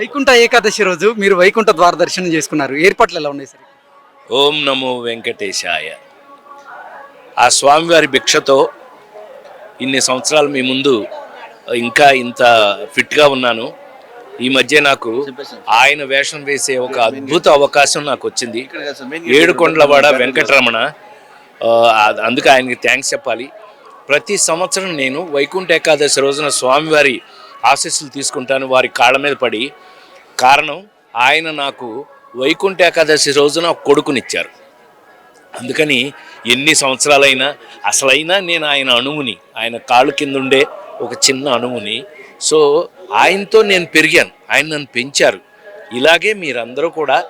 వైకుంఠ ఏకాదశి రోజు మీరు వైకుంఠ ద్వార దర్శనం చేసుకున్నారు. ఏర్పాట్లు ఎలా ఉన్నాయి సార్? ఓం నమో వెంకటేశాయ. ఆ స్వామివారి భిక్షతో ఇన్ని సంవత్సరాలు మీ ముందు ఇంకా ఇంత ఫిట్గా ఉన్నాను. ఈ మధ్య నాకు ఆయన వేషం వేసే ఒక అద్భుత అవకాశం నాకు వచ్చింది. ఏడుకొండలవాడ వెంకటరమణ. అందుకే ఆయనకి థ్యాంక్స్ చెప్పాలి. ప్రతి సంవత్సరం నేను వైకుంఠ ఏకాదశి రోజున స్వామివారి ఆశీస్సులు తీసుకుంటాను. వారి కాళ్ళ మీద పడి కారణం ఆయన నాకు వైకుంఠ ఏకాదశి రోజున ఒక కొడుకునిచ్చారు. అందుకని ఎన్ని సంవత్సరాలైనా అసలైనా నేను ఆయన అణువుని ఆయన కాళ్ళు కింద ఉండే ఒక చిన్న అణువుని. సో ఆయనతో నేను పెరిగాను. ఆయన నన్ను పెంచారు. ఇలాగే మీరందరూ కూడా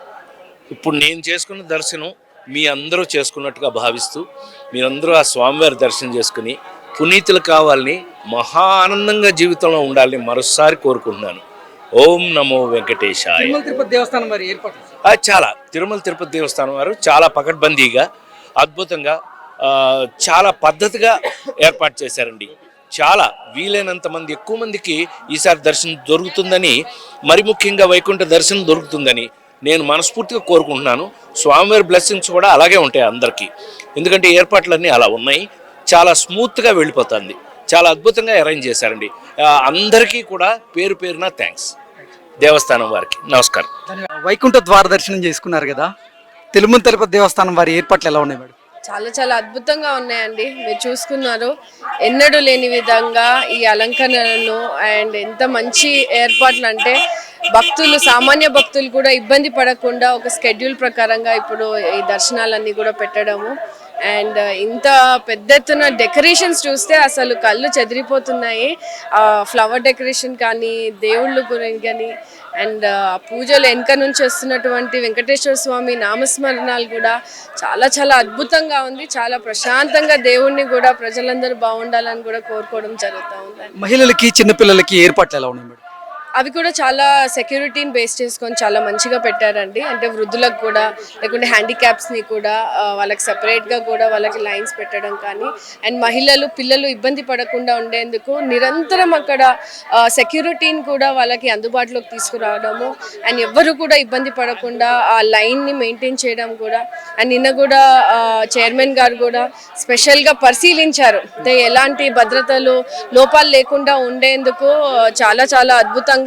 ఇప్పుడు నేను చేసుకున్న దర్శనం మీ అందరూ చేసుకున్నట్టుగా భావిస్తూ మీరందరూ ఆ స్వామివారి దర్శనం చేసుకుని పునీతులు కావాలని మహా ఆనందంగా జీవితంలో ఉండాలని మరోసారి కోరుకుంటున్నాను. ఓం నమో వెంకటేశాయ. తిరుపతి దేవస్థానం వారి ఏర్పాట్లు ఆ, చాలా. తిరుమల తిరుపతి దేవస్థానం వారు చాలా పకడ్బందీగా అద్భుతంగా చాలా పద్ధతిగా ఏర్పాటు చేశారండి. చాలా వీలైనంత మంది ఎక్కువ మందికి ఈసారి దర్శనం దొరుకుతుందని మరి ముఖ్యంగా వైకుంఠ దర్శనం దొరుకుతుందని నేను మనస్ఫూర్తిగా కోరుకుంటున్నాను. స్వామివారి బ్లెస్సింగ్స్ కూడా అలాగే ఉంటాయి అందరికీ. ఎందుకంటే ఏర్పాట్లన్నీ అలా ఉన్నాయి. చాలా స్మూత్గా వెళ్ళిపోతుంది. చాలా అద్భుతంగా అరేంజ్ చేశారండి. అందరికీ కూడా పేరు పేరున థ్యాంక్స్ దేవస్థానం వారికి. నమస్కారం. వైకుంఠ ద్వార దర్శనం చేసుకున్నారు కదా? తిరుమల తిరుపతి దేవస్థానం వారి ఏర్పాట్లు ఎలా ఉన్నాయి మేడం? చాలా చాలా అద్భుతంగా ఉన్నాయండి. మీరు చూసుకున్నారు ఎన్నడూ లేని విధంగా ఈ అలంకరణలను అండ్ ఎంత మంచి ఏర్పాట్లు అంటే భక్తులు సామాన్య భక్తులు కూడా ఇబ్బంది పడకుండా ఒక స్కెడ్యూల్ ప్రకారంగా ఇప్పుడు ఈ దర్శనాలన్నీ కూడా పెట్టడము. అండ్ ఇంత పెద్ద ఎత్తున డెకరేషన్స్ చూస్తే అసలు కళ్ళు చెదిరిపోతున్నాయి. ఫ్లవర్ డెకరేషన్ కానీ దేవుళ్ళు గురించి కానీ అండ్ పూజలు వెనక నుంచి వస్తున్నటువంటి వెంకటేశ్వర స్వామి నామస్మరణాలు కూడా చాలా చాలా అద్భుతంగా ఉంది. చాలా ప్రశాంతంగా దేవుణ్ణి కూడా ప్రజలందరూ బాగుండాలని కూడా కోరుకోవడం జరుగుతూ ఉంది మహిళలకి చిన్నపిల్లలకి ఏర్పాట్లు ఎలా ఉన్నాయి మేడం? అవి కూడా చాలా సెక్యూరిటీని బేస్ చేసుకొని చాలా మంచిగా పెట్టారండి. అంటే వృద్ధులకు కూడా లేకుంటే హ్యాండిక్యాప్స్ని కూడా వాళ్ళకి సపరేట్గా కూడా వాళ్ళకి లైన్స్ పెట్టడం కానీ అండ్ మహిళలు పిల్లలు ఇబ్బంది పడకుండా ఉండేందుకు నిరంతరం అక్కడ సెక్యూరిటీని కూడా వాళ్ళకి అందుబాటులోకి తీసుకురావడము అండ్ ఎవ్వరు కూడా ఇబ్బంది పడకుండా ఆ లైన్ని మెయింటైన్ చేయడం కూడా అండ్ నిన్న కూడా చైర్మన్ గారు కూడా స్పెషల్గా పరిశీలించారు. అంటే ఎలాంటి భద్రతలు లోపాలు లేకుండా ఉండేందుకు చాలా చాలా అద్భుతంగా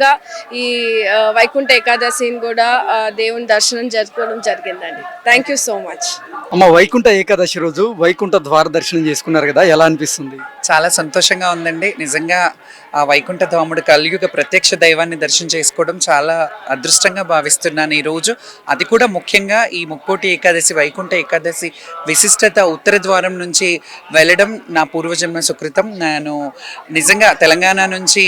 ఈ ఆ, వైకుంఠ ఏకాదశిని కూడా దేవుని దర్శనం జరుపుకోవడం జరిగిందండి. థ్యాంక్ యూ సో మచ్ అమ్మ వైకుంఠ ఏకాదశి రోజు వైకుంఠ ద్వార దర్శనం చేసుకున్నారు కదా ఎలా అనిపిస్తుంది? చాలా సంతోషంగా ఉందండి. నిజంగా ఆ వైకుంఠ ధాముడు కలియుగ ప్రత్యక్ష దైవాన్ని దర్శనం చేసుకోవడం చాలా అదృష్టంగా భావిస్తున్నాను ఈరోజు అది కూడా ముఖ్యంగా ఈ ముక్కోటి ఏకాదశి వైకుంఠ ఏకాదశి విశిష్టత ఉత్తర ద్వారం నుంచి వెళ్ళడం నా పూర్వజన్మ సుకృతం. నేను నిజంగా తెలంగాణ నుంచి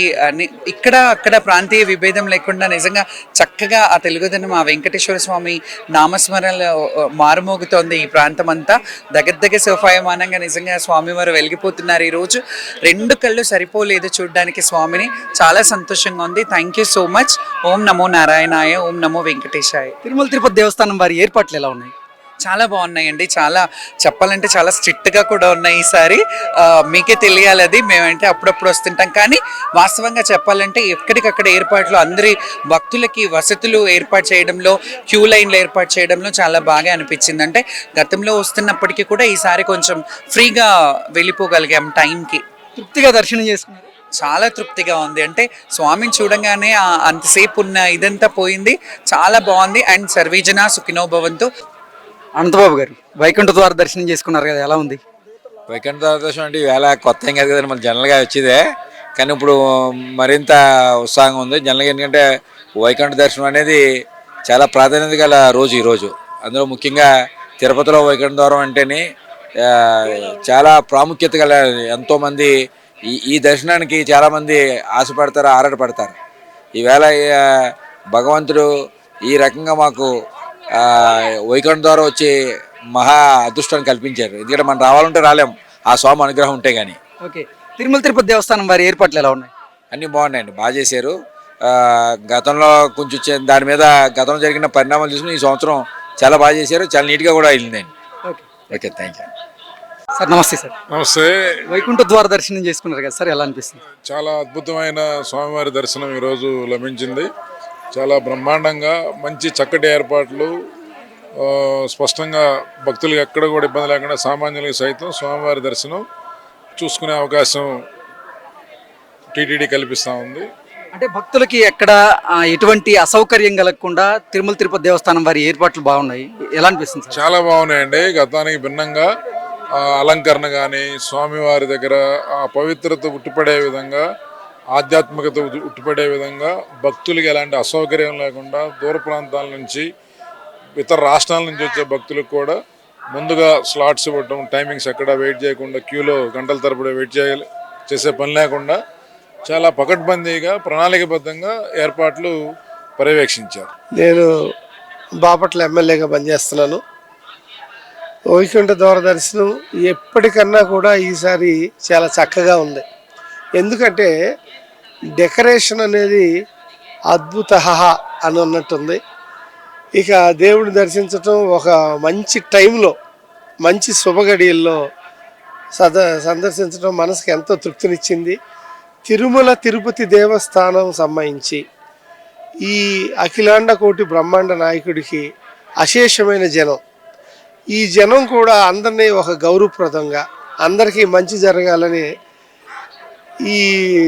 ఇక్కడ అక్కడ ప్రాంతీయ విభేదం లేకుండా నిజంగా చక్కగా ఆ తెలుగుదనం ఆ వెంకటేశ్వర స్వామి నామస్మరణలో మారుమోగుతోంది ఈ ప్రాంతం అంతా దగ్గర దగ్గర సోఫాయమానంగా నిజంగా స్వామివారు వెలిగిపోతున్నారు ఈరోజు రెండు కళ్ళు సరిపోలేదు చూడడానికి. స్వామిని. చాలా సంతోషంగా ఉంది. థ్యాంక్ యూ సో మచ్ ఓం నమో నారాయణాయ ఓం నమో వెంకటేశాయ. తిరుమల తిరుపతి దేవస్థానం వారి ఏర్పాట్లు ఎలా ఉన్నాయి? చాలా బాగున్నాయండి. చాలా చెప్పాలంటే చాలా స్ట్రిక్ట్గా కూడా ఉన్నాయి ఈసారి. మీకే తెలియాలి అది మేమంటే అప్పుడప్పుడు వస్తుంటాం. కానీ వాస్తవంగా చెప్పాలంటే ఎక్కడికక్కడ ఏర్పాట్లు అందరి భక్తులకి వసతులు ఏర్పాటు చేయడంలో క్యూ లైన్లు ఏర్పాటు చేయడంలో చాలా బాగా అనిపించింది. అంటే గతంలో వస్తున్నప్పటికీ కూడా ఈసారి కొంచెం ఫ్రీగా వెళ్ళిపోగలిగాం టైంకి. తృప్తిగా దర్శనం చేసుకున్నారు. చాలా తృప్తిగా ఉంది. అంటే స్వామిని చూడంగానే ఆ అంతసేపు ఉన్న ఇదంతా పోయింది. చాలా బాగుంది. అండ్ సర్వీజన సుఖినో భవంతు అనంతబాబు గారు వైకుంఠ ద్వార దర్శనం చేసుకున్నారు కదా ఎలా ఉంది? వైకుంఠ దర్శనం అంటే ఈవేళ కొత్త ఏం కాదు కదండి మన జనరల్గా వచ్చేదే. కానీ ఇప్పుడు మరింత ఉత్సాహంగా ఉంది. జనరల్గా ఎందుకంటే వైకుంఠ దర్శనం అనేది చాలా ప్రాధాన్యత గల రోజు ఈరోజు అందులో ముఖ్యంగా తిరుపతిలో వైకుంఠ ద్వారం అంటేనే చాలా ప్రాముఖ్యత గల ఎంతోమంది ఈ ఈ దర్శనానికి చాలామంది ఆశపడతారు ఆరాటపడతారు. ఈవేళ భగవంతుడు ఈ రకంగా మాకు వైకుంఠ ద్వారా వచ్చి మహా అదృష్టాన్ని కల్పించారు. ఎందుకంటే మనం రావాలంటే రాలేం ఆ స్వామి అనుగ్రహం ఉంటే కానీ ఓకే. తిరుమల తిరుపతి దేవస్థానం వారి ఏర్పాట్లు ఎలా ఉన్నాయి? అన్నీ బాగున్నాయండి బాగా చేశారు. గతంలో కొంచెం దాని మీద గతంలో జరిగిన పరిణామాలు చూసుకుని ఈ సంవత్సరం చాలా బాగా చేశారు చాలా నీట్గా కూడా వెళ్ళిందండి. Okay. Okay thank you sir నమస్తే సార్. నమస్తే. వైకుంఠ ద్వార దర్శనం చేసుకున్నారు కదా సార్ ఎలా అనిపిస్తుంది? చాలా అద్భుతమైన స్వామివారి దర్శనం ఈరోజు లభించింది. చాలా బ్రహ్మాండంగా మంచి చక్కటి ఏర్పాట్లు స్పష్టంగా భక్తులకు ఎక్కడ కూడా ఇబ్బంది లేకుండా సామాన్యులకు సైతం స్వామివారి దర్శనం చూసుకునే అవకాశం టీటీడీ కల్పిస్తూ ఉంది. అంటే భక్తులకి ఎక్కడ ఎటువంటి అసౌకర్యం కలగకుండా తిరుమల తిరుపతి దేవస్థానం వారి ఏర్పాట్లు బాగున్నాయి. ఎలా అనిపిస్తుంది చాలా బాగున్నాయండి. గతానికి భిన్నంగా అలంకరణ కానీ స్వామివారి దగ్గర ఆ పవిత్రత ఉట్టిపడే విధంగా ఆధ్యాత్మికత ఉట్టిపడే విధంగా భక్తులకి ఎలాంటి అసౌకర్యం లేకుండా దూర ప్రాంతాల నుంచి ఇతర రాష్ట్రాల నుంచి వచ్చే భక్తులకు కూడా ముందుగా స్లాట్స్ ఇవ్వటం టైమింగ్స్ ఎక్కడ వెయిట్ చేయకుండా క్యూలో గంటల తరబడి వెయిట్ చేయాలి చేసే పని లేకుండా చాలా పకడ్బందీగా ప్రణాళికబద్ధంగా ఏర్పాట్లు పర్యవేక్షించారు. నేను బాపట్ల ఎమ్మెల్యేగా పనిచేస్తున్నాను. వైకుంఠ ద్వార దర్శనం ఎప్పటికన్నా కూడా ఈసారి చాలా చక్కగా ఉంది. ఎందుకంటే డెకరేషన్ అనేది అద్భుత అని అన్నట్టుంది. ఇక దేవుడిని దర్శించటం ఒక మంచి టైంలో మంచి శుభగడియల్లో సద సందర్శించడం మనసుకి ఎంతో తృప్తినిచ్చింది. తిరుమల తిరుపతి దేవస్థానం సంబంధించి ఈ అఖిలాండ కోటి బ్రహ్మాండ నాయకుడికి అశేషమైన జనం ఈ జనం కూడా అందరినీ ఒక గౌరవప్రదంగా అందరికీ మంచి జరగాలని ఈ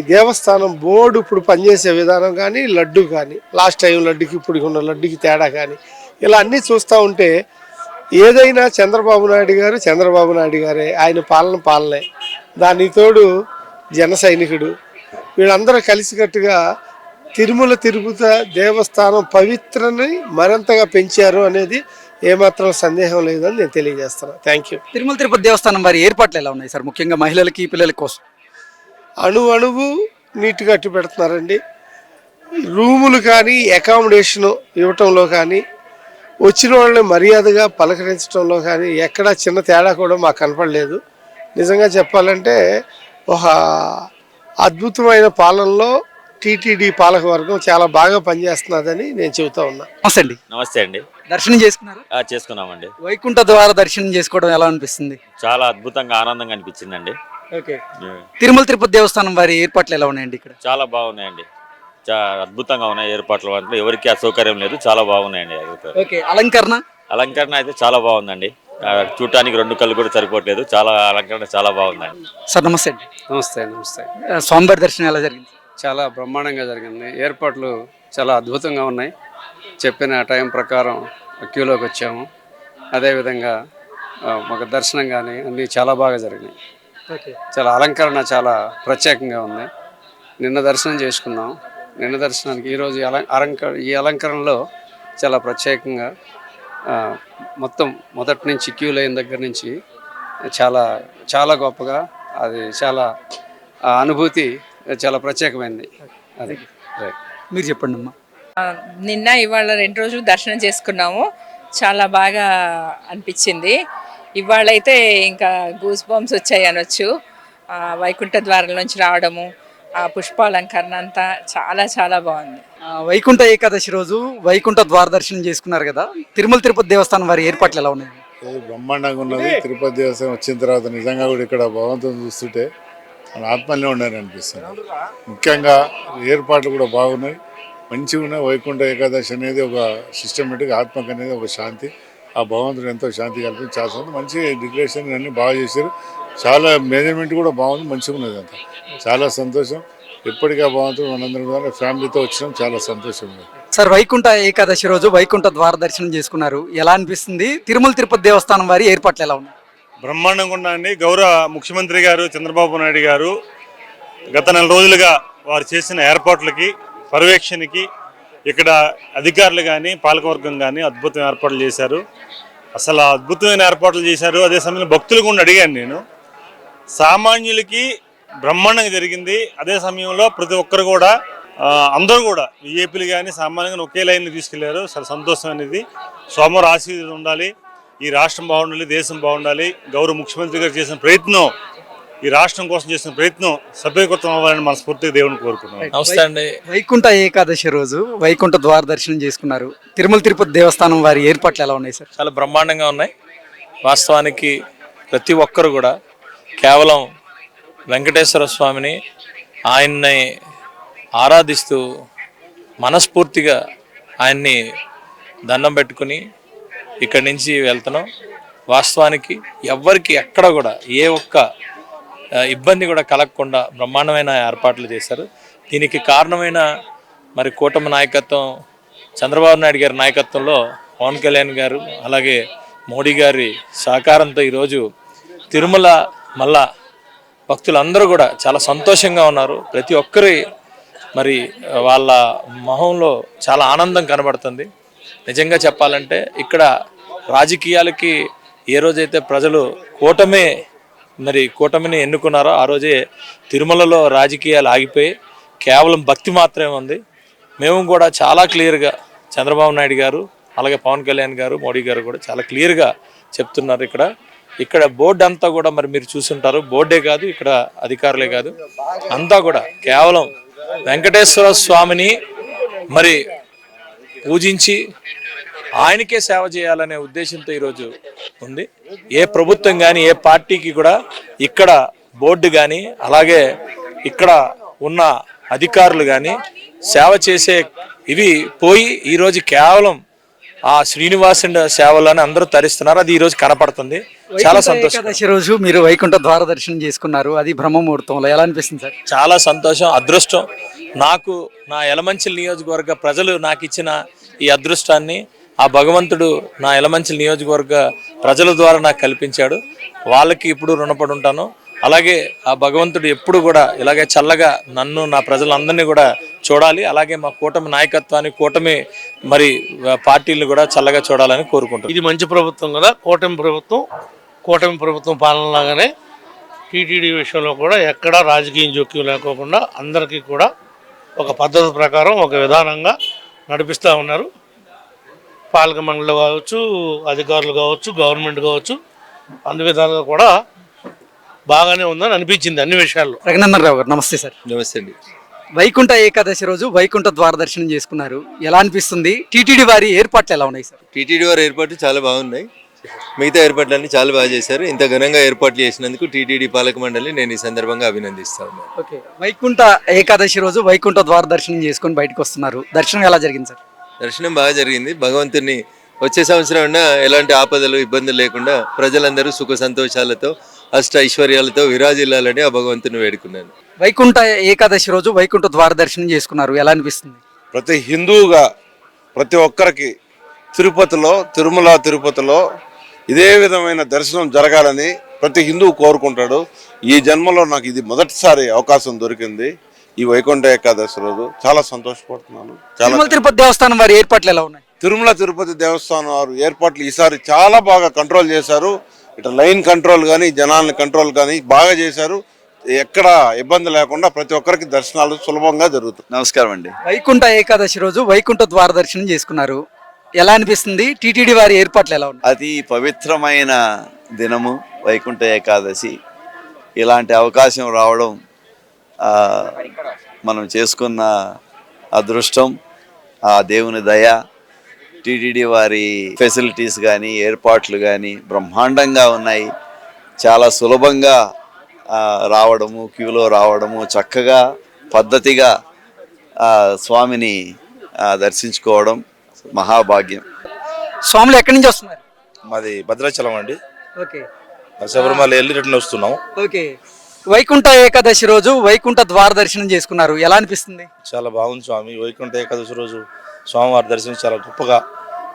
దేవస్థానం బోర్డు ఇప్పుడు పనిచేసే విధానం కానీ లడ్డు కానీ లాస్ట్ టైం లడ్డుకి ఇప్పుడు ఉన్న లడ్డుకి తేడా కానీ ఇలా అన్నీ చూస్తూ ఉంటే ఏదైనా చంద్రబాబు నాయుడు గారు చంద్రబాబు నాయుడు గారే ఆయన పాలన పాలనే. దానికి తోడు జన సైనికుడు. వీళ్ళందరూ కలిసికట్టుగా తిరుమల తిరుపతి దేవస్థానం పవిత్రని మరింతగా పెంచారు అనేది ఏమాత్రం సందేహం లేదని నేను తెలియజేస్తున్నాను థ్యాంక్ యూ తిరుమల తిరుపతి దేవస్థానం వారి ఏర్పాట్లు ఎలా ఉన్నాయి సార్? ముఖ్యంగా మహిళలకి పిల్లల కోసం. అణు అణువు నీట్గా అట్టు పెడుతున్నారండి. రూములు కానీ అకామిడేషన్ ఇవ్వటంలో కానీ వచ్చిన వాళ్ళని మర్యాదగా పలకరించడంలో కానీ ఎక్కడా చిన్న తేడా కూడా మాకు కనపడలేదు. నిజంగా చెప్పాలంటే ఒక అద్భుతమైన పాలనలో టీటీడీ పాలకవర్గం చాలా బాగా పనిచేస్తున్నదని నేను చెబుతా ఉన్నా. నమస్తే అండి. నమస్తే అండి. దర్శనం చేసుకున్నారు? ఆ, చేసుకున్నామండి. వైకుంఠ ద్వార దర్శనం చేసుకోవడం ఎలా అనిపిస్తుంది? చాలా అద్భుతంగా ఆనందంగా అనిపించిందండి. ఓకే. ఏ, తిరుమల తిరుపతి దేవస్థానం వారి ఏర్పాట్లు ఎలా ఉన్నాయండి ఇక్కడ? చాలా బాగున్నాయండి. చాలా అద్భుతంగా ఉన్నాయి ఏర్పాట్లు. అంటే ఎవరికి అసౌకర్యం లేదు. చాలా బాగున్నాయండి ఏర్పాట్లు. ఓకే. అలంకరణ? అలంకరణ అయితే చాలా బాగుందండి. ఆ, చూడటానికి రెండు కళ్ళు కూడా సరిపోవట్లేదు. చాలా అలంకరణ చాలా బాగుందండి. సార్ నమస్తే అండి. నమస్తే నమస్తే. ఆ, స్వామివారి దర్శనం ఎలా జరిగింది? చాలా బ్రహ్మాండంగా జరిగింది. ఏర్పాట్లు చాలా అద్భుతంగా ఉన్నాయి. చెప్పిన టైం ప్రకారం క్యూలోకి వచ్చాము. అదేవిధంగా మాకు దర్శనం కానీ అన్నీ చాలా బాగా జరిగినాయి. చాలా అలంకరణ చాలా ప్రత్యేకంగా ఉంది. నిన్న దర్శనం చేసుకున్నాం. నిన్న దర్శనానికి ఈరోజు అలంక ఈ అలంకరణలో చాలా ప్రత్యేకంగా మొత్తం మొదటి నుంచి క్యూ లైన్ దగ్గర నుంచి చాలా చాలా గొప్పగా అది చాలా అనుభూతి చాలా ప్రత్యేకమైనది అది. రైట్. మీరు చెప్పండి అమ్మా నిన్న ఇవాళ రెండు రోజులు దర్శనం చేసుకున్నాము. చాలా బాగా అనిపించింది. ఇవాళ అయితే ఇంకా గూస్ బాంబ్స్ వచ్చాయి అనొచ్చు. ఆ, వైకుంఠ ద్వారం నుంచి రావడము ఆ పుష్పాలంకరణ అంతా చాలా చాలా బాగుంది. ఆ, వైకుంఠ ఏకాదశి రోజు వైకుంఠ ద్వార దర్శనం చేసుకున్నారు కదా? తిరుమల తిరుపతి దేవస్థానం వారి ఏర్పాట్లు ఎలా ఉన్నాయి? బ్రహ్మాండంగా ఉన్నది. తిరుపతి దేవస్థానం వచ్చిన తర్వాత నిజంగా కూడా ఇక్కడ భగవంతుని చూస్తుంటే మన ఆత్మల్ని ఉండని అనిపిస్తుంది. ముఖ్యంగా ఏర్పాట్లు కూడా బాగున్నాయి. మంచిగా ఉన్నాయి వైకుంఠ ఏకాదశి అనేది ఒక సిస్టమేటిక్ ఆత్మక అనేది ఒక శాంతి. ఆ భగవంతుడు ఎంతో శాంతి కల్పించి చాలా. మంచి డెకరేషన్ అన్ని బాగా చేశారు. చాలా మేనేజ్మెంట్ కూడా బాగుంది మంచిగా ఉన్నది అంతా. చాలా సంతోషం. ఎప్పటికీ ఆ భగవంతుడు మనందరం కూడా ఫ్యామిలీతో వచ్చినాం చాలా సంతోషం ఉంది సార్ వైకుంఠ ఏకాదశి రోజు వైకుంఠ ద్వార దర్శనం చేసుకున్నారు. ఎలా అనిపిస్తుంది? తిరుమల తిరుపతి దేవస్థానం వారి ఏర్పాట్లు ఎలా ఉన్నాయి? బ్రహ్మాండంగా ఉన్నాయండి గౌరవ ముఖ్యమంత్రి గారు చంద్రబాబు నాయుడు గారు గత నెల రోజులుగా వారు చేసిన ఏర్పాట్లకి పర్యవేక్షణకి ఇక్కడ అధికారులు కానీ పాలకవర్గం కానీ అద్భుతం ఏర్పాట్లు చేశారు. అసలు అద్భుతమైన ఏర్పాట్లు చేశారు. అదే సమయంలో భక్తులు కూడా అడిగాను నేను. సామాన్యులకి బ్రహ్మాండంగా జరిగింది. అదే సమయంలో ప్రతి ఒక్కరు కూడా అందరూ కూడా విఏపీలు కానీ సామాన్యంగా ఒకే లైన్లో తీసుకెళ్ళారు. చాలా సంతోషం అనేది. సోమవారం ఆశీర్వాదం ఉండాలి. ఈ రాష్ట్రం బాగుండాలి దేశం బాగుండాలి. గౌరవ ముఖ్యమంత్రి గారు చేసిన ప్రయత్నం ఈ రాష్ట్రం కోసం చేసిన ప్రయత్నం సభ్యకృతం అవ్వాలని మనస్ఫూర్తిగా దేవుని కోరుకున్నాను నమస్తే అండి. వైకుంఠ ఏకాదశి రోజు వైకుంఠ ద్వార దర్శనం చేసుకున్నారు. తిరుమల తిరుపతి దేవస్థానం వారి ఏర్పాట్లు ఎలా ఉన్నాయి సార్ చాలా బ్రహ్మాండంగా ఉన్నాయి. వాస్తవానికి ప్రతి ఒక్కరు కూడా కేవలం వెంకటేశ్వర స్వామిని ఆయన్ని ఆరాధిస్తూ మనస్ఫూర్తిగా ఆయన్ని దండం పెట్టుకుని ఇక్కడి నుంచి వెళ్తున్నాం. వాస్తవానికి ఎవ్వరికి ఎక్కడ కూడా ఏ ఒక్క ఇబ్బంది కూడా కలగకుండా బ్రహ్మాండమైన ఏర్పాట్లు చేశారు. దీనికి కారణమైన మరి కూటమి నాయకత్వం చంద్రబాబు నాయుడు గారి నాయకత్వంలో పవన్ కళ్యాణ్ గారు అలాగే మోడీ గారి సహకారంతో ఈరోజు తిరుమల మళ్ళా భక్తులందరూ కూడా చాలా సంతోషంగా ఉన్నారు. ప్రతి ఒక్కరి మరి వాళ్ళ మొహంలో చాలా ఆనందం కనబడుతుంది. నిజంగా చెప్పాలంటే ఇక్కడ రాజకీయాలకి ఏ రోజైతే ప్రజలు కూటమే మరి కూటమిని ఎన్నుకున్నారో ఆ రోజే తిరుమలలో రాజకీయాలు ఆగిపోయి కేవలం భక్తి మాత్రమే ఉంది. మేము కూడా చాలా క్లియర్గా చంద్రబాబు నాయుడు గారు అలాగే పవన్ కళ్యాణ్ గారు మోడీ గారు కూడా చాలా క్లియర్గా చెప్తున్నారు ఇక్కడ. ఇక్కడ బోర్డు అంతా కూడా మరి మీరు చూసుంటారు. బోర్డే కాదు ఇక్కడ అధికారులే కాదు. అంతా కూడా కేవలం వెంకటేశ్వర స్వామిని మరి పూజించి ఆయనకే సేవ చేయాలనే ఉద్దేశంతో ఈరోజు ఉంది. ఏ ప్రభుత్వం కానీ ఏ పార్టీకి కూడా ఇక్కడ బోర్డు కానీ అలాగే ఇక్కడ ఉన్న అధికారులు కానీ సేవ చేసే ఇవి పోయి ఈరోజు కేవలం ఆ శ్రీనివాసుని సేవలని అందరూ తరిస్తున్నారు. అది ఈరోజు కనపడుతుంది. చాలా సంతోషం. రోజు మీరు వైకుంఠ ద్వార దర్శనం చేసుకున్నారు. అది బ్రహ్మముహూర్తంలో ఎలా అనిపిస్తుంది సార్? చాలా సంతోషం అదృష్టం. నాకు నా యలమంచిల్ నియోజకవర్గ ప్రజలు నాకు ఇచ్చిన ఈ అదృష్టాన్ని ఆ భగవంతుడు నా ఎలమంచిల నియోజకవర్గ ప్రజల ద్వారా నాకు కల్పించాడు. వాళ్ళకి ఇప్పుడు రుణపడి ఉంటాను. అలాగే ఆ భగవంతుడు ఎప్పుడు కూడా ఇలాగే చల్లగా నన్ను నా ప్రజలందరినీ కూడా చూడాలి. అలాగే మా కూటమి నాయకత్వాన్ని కూటమి మరి పార్టీలను కూడా చల్లగా చూడాలని కోరుకుంటాను ఇది మంచి ప్రభుత్వం కదా. కూటమి ప్రభుత్వం కూటమి ప్రభుత్వం పాలనలాగానే టీటీడీ విషయంలో కూడా ఎక్కడా రాజకీయం జోక్యం లేకోకుండా అందరికీ కూడా ఒక పద్ధతి ప్రకారం ఒక విధానంగా నడిపిస్తూ ఉన్నారు. పాలక మండలి కావచ్చు అధికారులు కావచ్చు గవర్నమెంట్ కావచ్చు అన్ని విధాలుగా కూడా బాగానే ఉందని అనిపించింది అన్ని విషయాల్లో. రఘునందన్ రావు గారు నమస్తే సార్. నమస్తే అండి. వైకుంఠ ఏకాదశి రోజు వైకుంఠ ద్వార దర్శనం చేసుకున్నారు. ఎలా అనిపిస్తుంది? టీటీడీ వారి ఏర్పాట్లు ఎలా ఉన్నాయి సార్? టీటీడీ వారి ఏర్పాట్లు చాలా బాగున్నాయి. మిగతా ఏర్పాట్లన్నీ చాలా బాగా చేశారు. ఇంత ఘనంగా ఏర్పాట్లు చేసినందుకు టీటీడీ పాలక మండలి నేను ఈ సందర్భంగా అభినందిస్తా ఉన్నాను. ఓకే. వైకుంఠ ఏకాదశి రోజు వైకుంఠ ద్వార దర్శనం చేసుకొని బయటకు వస్తున్నారు. దర్శనం ఎలా జరిగింది సార్? దర్శనం బాగా జరిగింది. భగవంతుని వచ్చే సంవత్సరం అయినా ఎలాంటి ఆపదలు ఇబ్బందులు లేకుండా ప్రజలందరూ సుఖ సంతోషాలతో అష్ట ఐశ్వర్యాలతో విరాజిల్లాలని ఆ భగవంతుని వేడుకున్నాను. వైకుంఠ ఏకాదశి రోజు వైకుంఠ ద్వార దర్శనం చేసుకున్నారు. ఎలా అనిపిస్తుంది? ప్రతి హిందువుగా ప్రతి ఒక్కరికి తిరుపతిలో తిరుమల తిరుపతిలో ఇదే విధమైన దర్శనం జరగాలని ప్రతి హిందువు కోరుకుంటాడు. ఈ జన్మలో నాకు ఇది మొదటిసారి అవకాశం దొరికింది. ఈ వైకుంఠ ఏకాదశి రోజు చాలా సంతోషపడుతున్నాను. చాలా తిరుమల తిరుపతి దేవస్థానం వారి ఏర్పాట్లు ఎలా ఉన్నాయి? తిరుమల తిరుపతి దేవస్థానం వారు ఏర్పాట్లు ఈసారి చాలా బాగా కంట్రోల్ చేశారు. ఇటు లైన్ కంట్రోల్ కానీ జనాలని కంట్రోల్ కానీ బాగా చేశారు. ఎక్కడ ఇబ్బంది లేకుండా ప్రతి ఒక్కరికి దర్శనాలు సులభంగా జరుగుతాయి నమస్కారం అండి. వైకుంఠ ఏకాదశి రోజు వైకుంఠ ద్వార దర్శనం చేసుకున్నారు. ఎలా అనిపిస్తుంది? టీటీడీ వారి ఏర్పాట్లు ఎలా ఉన్నాయి? అతి పవిత్రమైన దినము వైకుంఠ ఏకాదశి. ఇలాంటి అవకాశం రావడం మనం చేసుకున్న అదృష్టం ఆ దేవుని దయ టీటీడీ వారి ఫెసిలిటీస్ కానీ ఏర్పాట్లు కానీ బ్రహ్మాండంగా ఉన్నాయి. చాలా సులభంగా ఆ, రావడము క్యూలో రావడము చక్కగా పద్ధతిగా ఆ, స్వామిని దర్శించుకోవడం మహాభాగ్యం. స్వాములు ఎక్కడి నుంచి వస్తున్నారు? మాది భద్రాచలం అండి. ఓకే. శబరిమల వెళ్ళి రిటర్న్ వస్తున్నాం. ఓకే. వైకుంఠ ఏకాదశి రోజు వైకుంఠ ద్వార దర్శనం చేసుకున్నారు. ఎలా అనిపిస్తుంది? చాలా బాగుంది స్వామి. వైకుంఠ ఏకాదశి రోజు స్వామివారి దర్శనం చాలా గొప్పగా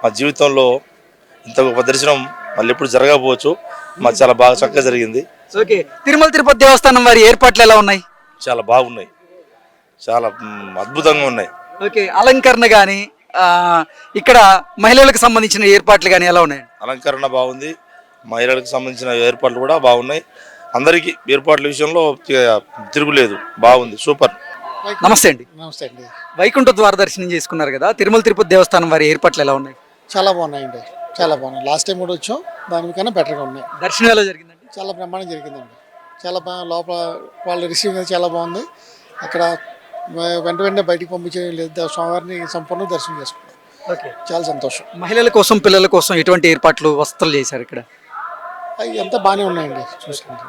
మా జీవితంలో ఇంత గొప్ప దర్శనం మళ్ళీ ఎప్పుడు జరగకపోవచ్చు. మాకు చాలా బాగా చక్కగా జరిగింది. ఓకే తిరుమల తిరుపతి దేవస్థానం వారి ఏర్పాట్లు ఎలా ఉన్నాయి? చాలా బాగున్నాయి. చాలా మ్, అద్భుతంగా ఉన్నాయి. ఓకే అలంకరణ కానీ ఇక్కడ మహిళలకు సంబంధించిన ఏర్పాట్లు కానీ ఎలా ఉన్నాయి? అలంకరణ బాగుంది. మహిళలకు సంబంధించిన ఏర్పాట్లు కూడా బాగున్నాయి. అందరికీ ఏర్పాట్ల విషయంలో తిరుగులేదు బాగుంది. సూపర్. నమస్తే అండి. నమస్తే అండి. వైకుంఠ ద్వార దర్శనం చేసుకున్నారు కదా తిరుమల తిరుపతి దేవస్థానం వారి ఏర్పాట్లు ఎలా ఉన్నాయి? చాలా బాగున్నాయండి. చాలా బాగున్నాయి. లాస్ట్ టైం కూడా వచ్చాం. దానికన్నా బెటర్గా ఉన్నాయి. దర్శనం ఎలా జరిగిందండి? చాలా బ్రహ్మాండం జరిగిందండి. చాలా బాగా లోపల వాళ్ళు రిసీవ్ చాలా బాగుంది. అక్కడ వెంట వెంటనే బయటికి పంపించే లేదు. స్వామివారిని సంపూర్ణ దర్శనం చేసుకున్నాం. ఓకే. చాలా సంతోషం. మహిళల కోసం పిల్లల కోసం ఎటువంటి ఏర్పాట్లు వసతులు చేశారు ఇక్కడ? అవి అంతా బాగానే ఉన్నాయండి. చూసుకుంటాం